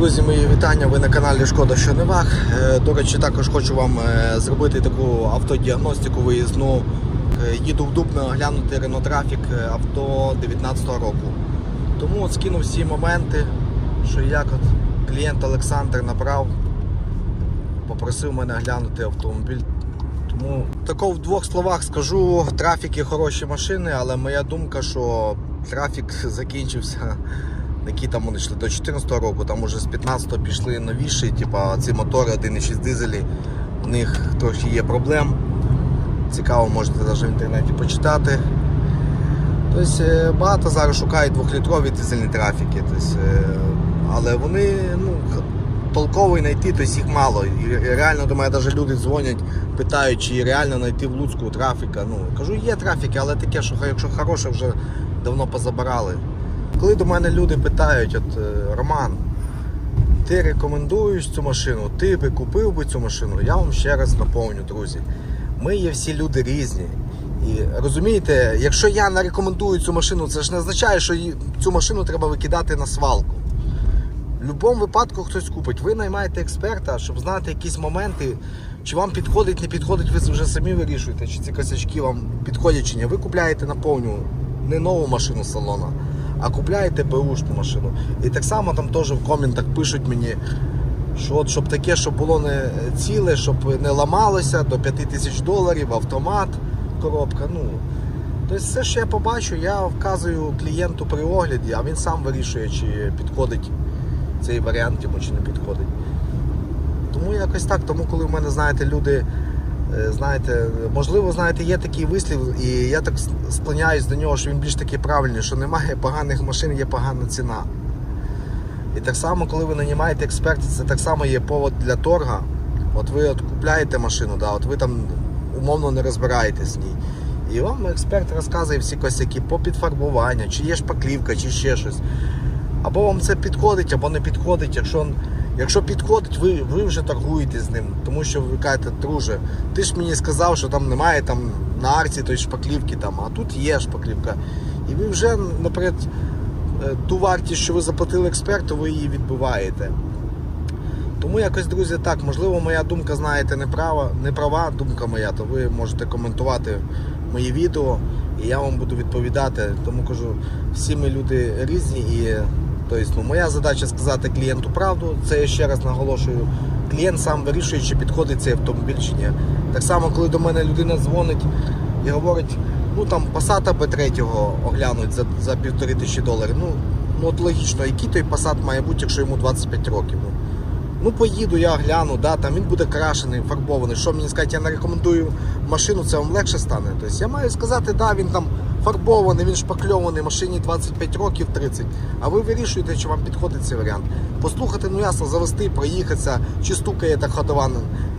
Друзі, мої вітання. Ви на каналі Шкода що не ваг. Е, До речі, також хочу вам е, зробити таку автодіагностику виїзну. Е, Їду в Дубно Traffic е, авто 19 року. Тому от скинув всі моменти, що як от клієнт Олександр набрав, попросив мене глянути автомобіль. Тому тако в двох словах скажу, трафіки хороші машини, але моя думка, що трафік закінчився. Які там вони йшли до 14 року, там уже з 15-го пішли новіші, типа ці мотори 1.6 дизелі, у них трохи є проблем. Цікаво, можете навіть в інтернеті почитати. Тобто е, багато зараз шукають двохлітрові дизельні трафіки. Тобто, е, але вони ну, толково знайти, тобто їх мало. І реально мене навіть люди дзвонять, питають, чи реально знайти в Луцьку трафіка. Ну, кажу, є трафіки, але таке, що якщо хороше, вже давно позабирали. Коли до мене люди питають, от е, Роман, ти рекомендуєш цю машину, ти би купив би цю машину, я вам ще раз наповню, друзі. Ми є всі люди різні. І розумієте, якщо я не рекомендую цю машину, це ж не означає, що цю машину треба викидати на свалку. В будь-якому випадку хтось купить. Ви наймаєте експерта, щоб знати якісь моменти, чи вам підходить, не підходить, ви вже самі вирішуєте, чи ці косячки вам підходять чи ні. Ви купляєте на повню не нову машину салона, а купляєте беушну машину. І так само там теж в коментах пишуть мені, що от щоб таке, щоб було не ціле, щоб не ламалося до 5 тисяч доларів, автомат, коробка. Ну, Тобто все, що я побачу, я вказую клієнту при огляді, а він сам вирішує, чи підходить цей варіант йому чи не підходить. Тому якось так. Тому коли в мене, знаєте, люди, знаєте, можливо, знаєте, є такий вислів, і я так склоняюсь до нього, що він більш такий правильний, що немає поганих машин, є погана ціна. І так само, коли ви нанімаєте експертів, це так само є повод для торга. От ви от купляєте машину, да, от ви там умовно не розбираєтесь в ній. І вам експерт розказує всі косяки по підфарбуванню, чи є шпаклівка, чи ще щось. Або вам це підходить, або не підходить. Якщо, якщо підходить, ви, ви вже торгуєте з ним. Тому що ви кажете, друже, ти ж мені сказав, що там немає там на арці тої шпаклівки, там, а тут є шпаклівка. І ви вже, наприклад, е, ту вартість, що ви заплатили експерту, ви її відбиваєте. Тому якось, друзі, так, можливо, моя думка, знаєте, не права, не права думка моя, то ви можете коментувати мої відео, і я вам буду відповідати. Тому кажу, всі ми люди різні, і тобто, ну, моя задача сказати клієнту правду. Це я ще раз наголошую. Клієнт сам вирішує, чи підходить цей автомобіль чи ні. Так само, коли до мене людина дзвонить і говорить, ну там Passat B3 оглянуть за, за півтори тисячі доларів. Ну, ну от логічно, який той Passat має бути, якщо йому 25 років. Ну, Ну, поїду, я гляну, да, там він буде крашений, фарбований. Що мені сказати, я не рекомендую машину, це вам легше стане. Тобто я маю сказати, да, він там фарбований, він шпакльований, машині 25 років, 30. А ви вирішуєте, чи вам підходить цей варіант. Послухати, ну ясно, завести, проїхатися, чи стукає та ходова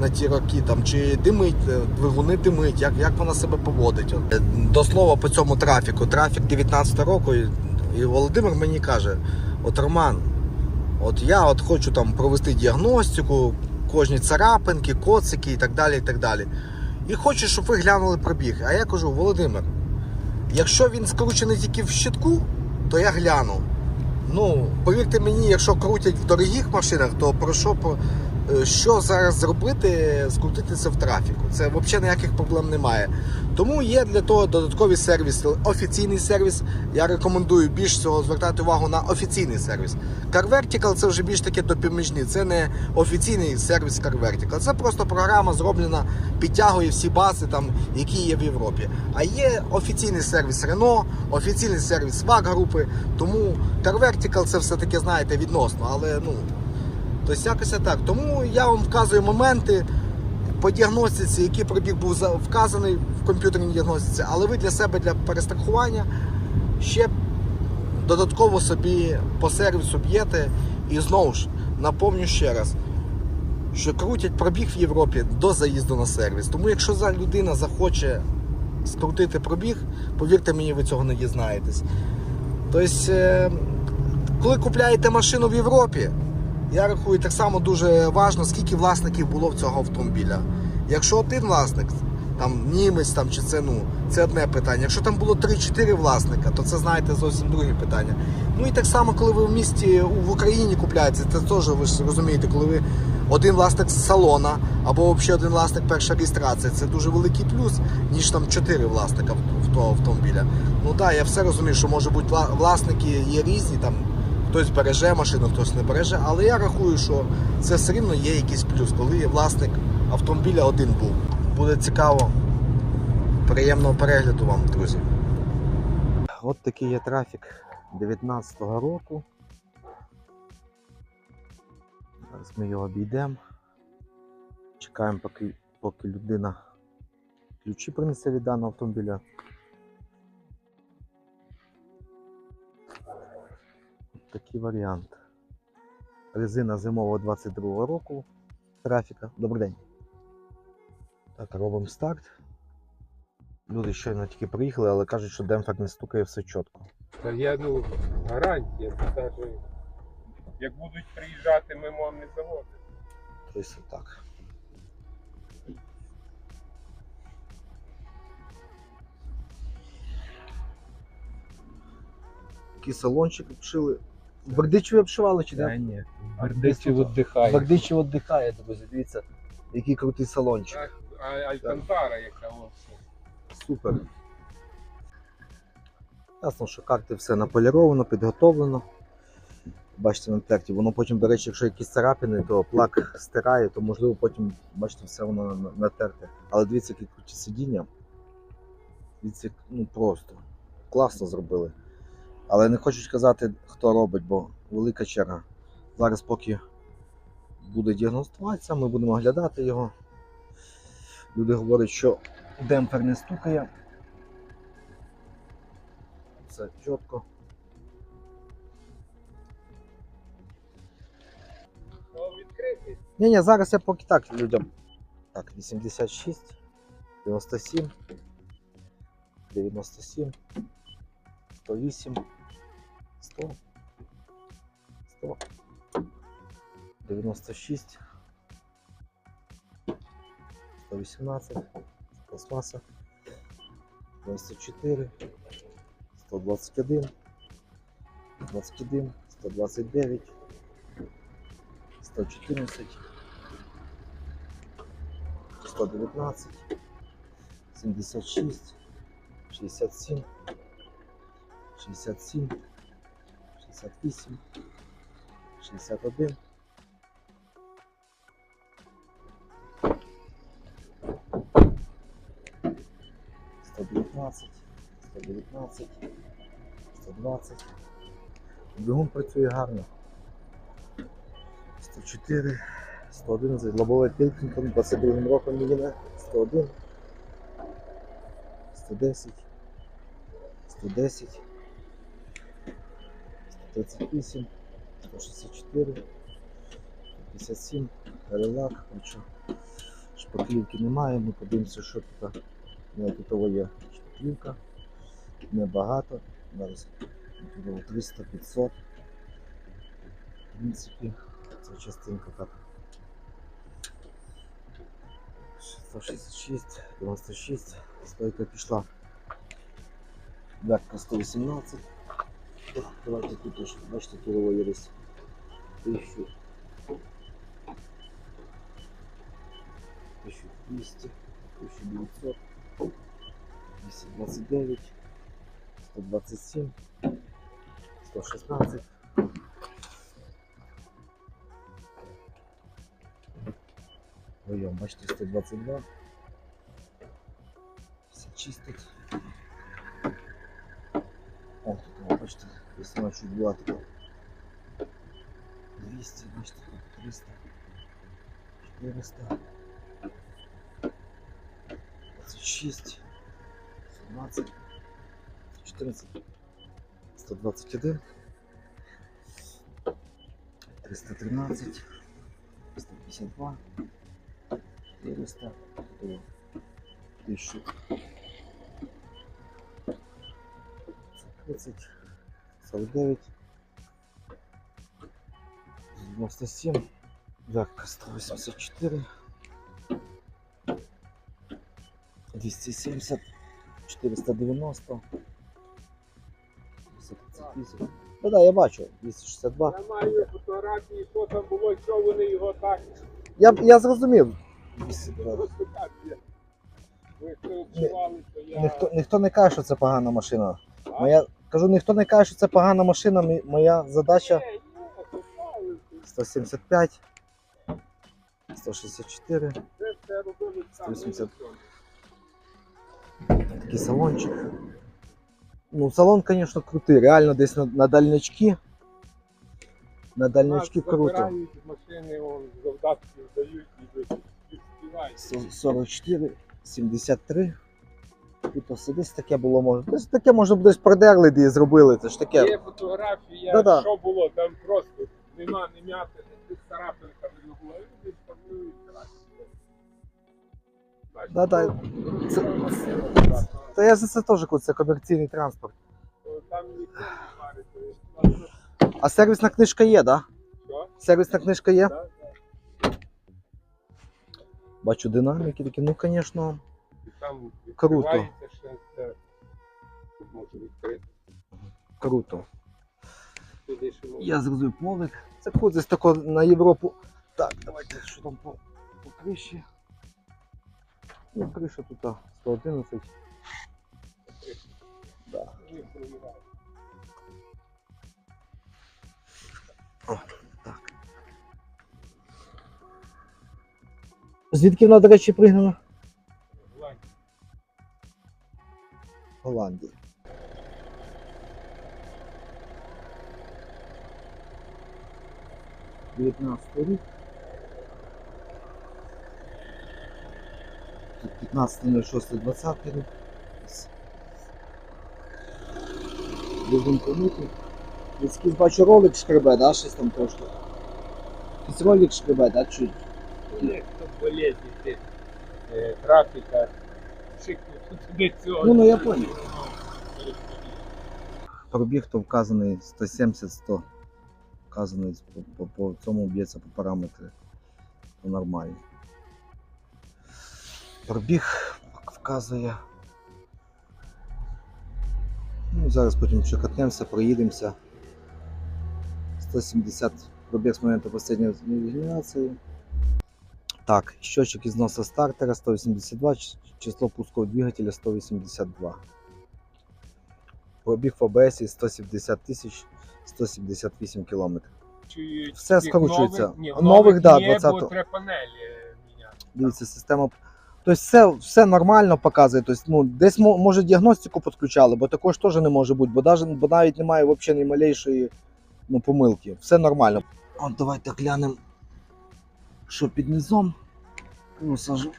на, ті роки, там, чи димить, е, двигуни димить, як, як вона себе поводить. Е, До слова по цьому трафіку. Трафік 19 року, і, і Володимир мені каже, от Роман. От я от хочу там провести діагностику, кожні царапинки, коцики і так далі. І так далі. І хочу, щоб ви глянули пробіг. А я кажу, Володимир, якщо він скручений тільки в щитку, то я гляну. Ну, повірте мені, якщо крутять в дорогих машинах, то про що е, що зараз зробити, скрутитися в трафіку? Це взагалі ніяких проблем немає. Тому є для того додаткові сервіси, офіційний сервіс. Я рекомендую більш всього звертати увагу на офіційний сервіс. Car Vertical це вже більш таке допоміжні. Це не офіційний сервіс Car Vertical. Це просто програма зроблена, підтягує всі бази, там, які є в Європі. А є офіційний сервіс Renault, офіційний сервіс VAG групи. Тому Car Vertical це все таке, знаєте, відносно. Але ну, тобто якось так. Тому я вам вказую моменти по діагностиці, який пробіг був вказаний в комп'ютерній діагностиці, але ви для себе для перестрахування ще додатково собі по сервісу б'єте. І знову ж напомню ще раз, що крутять пробіг в Європі до заїзду на сервіс. Тому якщо за людина захоче скрутити пробіг, повірте мені, ви цього не дізнаєтесь. Тобто, е, коли купляєте машину в Європі, я рахую так само дуже важливо, скільки власників було в цього автомобіля. Якщо один власник, там німець там, чи це ну, це одне питання. Якщо там було 3-4 власника, то це знаєте зовсім друге питання. Ну і так само, коли ви в місті в Україні купляєте, це теж ви ж розумієте, коли ви один власник з салона або взагалі один власник перша реєстрація, це дуже великий плюс, ніж там 4 власника в, того автомобіля. Ну так, я все розумію, що може бути власники є різні, там хтось береже машину, хтось не береже, але я рахую, що це все рівно є якийсь плюс, коли власник автомобіля один був. Буде цікаво. Приємного перегляду вам, друзі. От такий є трафік 19-го року. Зараз ми його обійдемо. Чекаємо, поки, поки людина ключі принесе від даного автомобіля. Такий варіант. Резина зимового 22 року. Трафіка. Добрий день. Так, робимо старт. Люди щойно тільки приїхали, але кажуть, що демпфер не стукає все чітко. Та я ну гарантія, навіть як будуть приїжджати, ми вам не заводимо. Тобто так. Такий салончик обшили. В Бердичеві обшивали чи де? ні. Бердичів віддихає. Бердичів віддихає, друзі. Дивіться, який крутий салончик. Так, а Алькантара, яка ось. Супер. Ясно, що карти все наполіровано, підготовлено. Бачите, на терті. Воно потім, до речі, якщо якісь царапини, то плак стирає, то можливо потім, бачите, все воно на- натерте. Але дивіться, які круті сидіння. Дивіться, ну просто. Класно зробили. Але не хочу сказати, хто робить, бо велика черга. Зараз, поки буде діагностуватися, ми будемо оглядати його. Люди говорять, що демпфер не стукає. Все чітко. Ну. Ні, ні, зараз я поки так людям. Так, 86, 97, 97, 108, 100, 100, 96, 118, пластмаса, 94, 121, 21, 129, 114, 119, 76, 67, 67, 68, 61. Сто дев'ятнадцять, сто дев'ятнадцять. Двигун працює гарно. 104, 111, лобове Пілкінтон 22 роком мініне, 101, 110, 110, 138, 164, 157, перелак, хоча шпаклівки немає, ми подивимося, що тут. Того є шпаклівка, небагато, зараз 300, 500. В принципі, ця частинка так. 166, 96, стойка пішла. Вертка 118. Так, Давайте тут аж, бачите, турова є десь 1000. 1200, 1900, 229, 127, 116. Вдвоєм, бачите, 122. Все чистить. Бачите, якщо вона чуть була така. 200, бачите, тут 300, 400, 26, 17, 14, 121, 313, 152, 400, 1000, 30, 49, 97, Вятка 184, 270, 490. 238. Ну так, я бачу, 262. Я маю фотографії, що там було, що вони його так. Я, я зрозумів. 202. Просто так є. Ви що то я. Ніхто, ніхто не каже, що це погана машина. Моя, кажу, ніхто не каже, що це погана машина. Моя задача Ні, ні, то правильно. 175, 164, Це все робили саме. 180. такий салончик. Ну, салон, звісно, крутий. Реально десь на, на дальнячки. На дальнячки круто. Машини, вон, завдатки дають і ви співаєте. 44, 73. Тут ось десь таке було може. Десь таке може десь продерли де і зробили. Це ж таке. Є фотографії, Да-да. що було, там просто нема не м'яти, не царапинка не було. Люди ставлюють Да-да. ну, Це- Та я за це теж кажу, це комерційний транспорт. Там ніхто не парить. А сервісна книжка є, так? Що? Сервісна книжка є. Да, да. Бачу динаміки такі, ну, звісно. Там Круто. ще це. Відкрити. Круто. Туди ще можна. Я зрозумів полик. Це круто, тако на Європу. Так, давайте, що там по, по криші. Ну, криша тут а, 111. Да. Промивають. Так. Звідки вона, до речі, пригнана? Голландії. Дев'ятнадцятий рік. Тут 15.06.20 рік. Будемо помити. Якийсь бачу ролик шкребе, да? Щось там трошки. Якийсь ролик шкребе, да? Чуть. Ні, хто е, графіка. Ну, ну, я понял. Пробіг то вказаний 170-100. Вказаний по, по, по цьому б'ється по параметрі. То нормально. Пробіг вказує. Ну, зараз потім ще катнемося, проїдемося. 170 пробіг з моменту останньої ілюмінації. Так, счетчик износа стартера 182, число пусков двигателя 182. Пробіг в ОБС 170 тисяч 178 кілометрів. Все скручується. Нових, ні, Нових, да, ні, 20-го. треба панелі е, міняти. Дивіться, система. Тобто все, все нормально показує. Тобто, ну, десь може діагностику підключали, бо також теж не може бути, бо, даже, бо навіть немає взагалі ні малейшої ну, помилки. Все нормально. От давайте глянемо, що під низом. Ну, сажу.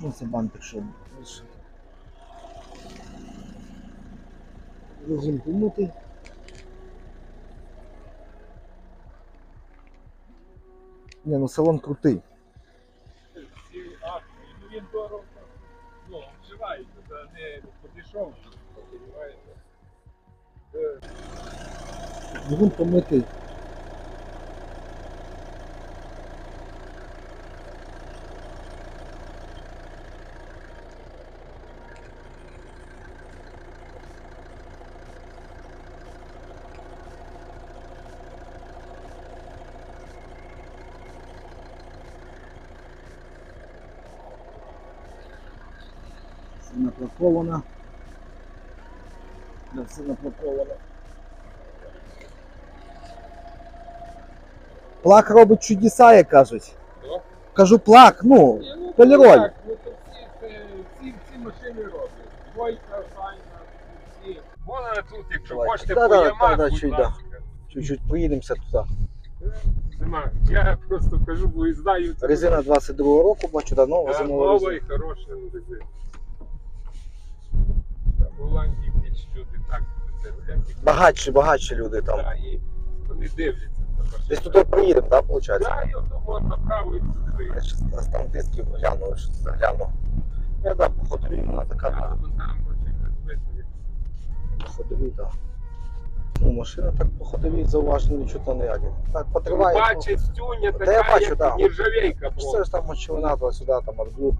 Ну, це бампер, що більше. Режим помутий. Ні, ну салон крутий. Ці ну він дорого, ну, вживається, не подешевше, розумієте. Двигун помитий. Все наплаковано. Все наплаковано. Плак робить чудеса, як кажуть. Що? Кажу, плак, ну, Ні, ну, поліроль. так, Ну, то всі, це, всі, всі машини роблять. Двойка, файна, всі. Вона тут, якщо Давайте. хочете, Да, да, да, да, будь чуть, да. ласка. чуть-чуть поїдемося туди. Нема. Я просто кажу, бо і знаю. це. Резина 22 року, бачу, да, нова Та, зимова Нова резина. і хороша резина. Та В Голландії люди так дивляться. Багатші, багатші люди там. Да, і вони дивляться. на. Десь туди приїдемо, так, виходить? Да, і ото можна право і туди. Я щось на стан дисків гляну, що це гляну. Я так, походові, вона така А, вон там, ось як на ходові, так. Ну, машина так по ходовій зауважень нічого ніяких. Так, потриває. ну, Бачить, стюня Та така, я бачу, як да. нержавейка. Це ж там мочовина туди-сюди, там отглуб.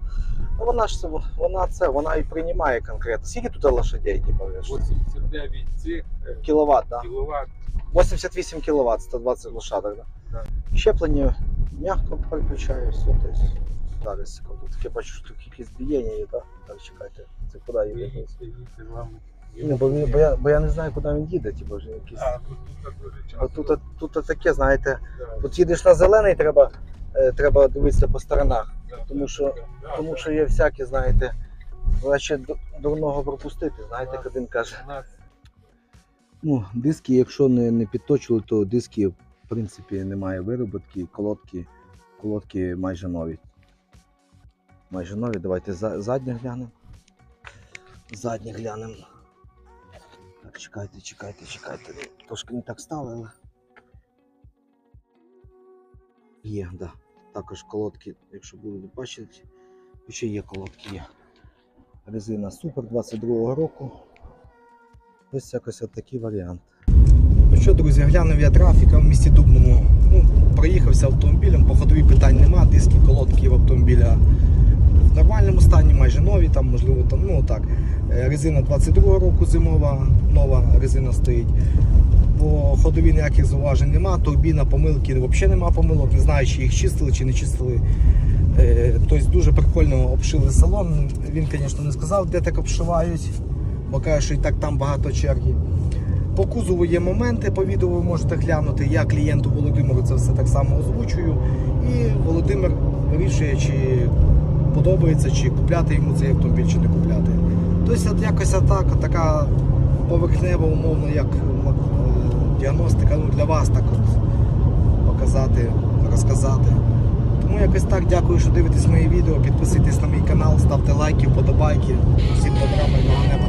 Ну вона ж це, вона це, вона і приймає конкретно. Скільки тут лошадей, не повіш? 89 цих е, Кіловат, да? кіловат. 88 кВт, 120 лошадок, да? Да. Щеплення м'яко переключаю, все. Тобто, зараз секунду. Таке бачу, що тут якісь бієння є, так? Так, чекайте. Це куди їде? Їдьте, їдьте. Ні, бо, він- бо, я, бо я не знаю, куди він їде, типу, вже якісь. А, тут, тут дуже тут, тут таке, знаєте, Да, тут їдеш на зелений, треба, е, треба дивитися по сторонах. да, тому що- да, Тому що є всякі, знаєте, краще ду- дурного пропустити, знаєте, як один каже. Ну, диски, якщо не, не підточили, то диски, в принципі, немає вироботки, колодки, колодки майже нові. Майже нові. Давайте за, заднє глянемо. Заднє глянемо. Чекайте, чекайте, чекайте. Трошки не так стали, але. Є, так. Да. Також колодки, якщо будете бачити, ще є колодки. Є. Резина Супер 22-го року. Ось якось от такий варіант. Ну що, друзі, глянув я трафіка в місті Дубному. Ну, проїхався автомобілем, по ходові питань нема, диски, колодки в автомобіля в нормальному стані, майже нові, там, можливо, там, ну так. Е, Резина 22-го року зимова, нова резина стоїть. По ходові ніяких зауважень нема, турбіна, помилки, взагалі нема помилок, не знаю, чи їх чистили, чи не чистили. Е, Тобто дуже прикольно обшили салон. Він, звісно, не сказав, де так обшивають, бо каже, що і так там багато черги. По кузову є моменти, по відео ви можете глянути. Я клієнту Володимиру це все так само озвучую. І Володимир вирішує, чи подобається, чи купляти йому цей автомобіль, чи не купляти. Тобто якось так, така поверхнева, умовно, як е, діагностика ну, для вас так от показати, розказати. Тому якось так, дякую, що дивитесь мої відео. Підписуйтесь на мій канал, ставте лайки, вподобайки. Всім добра, мирного неба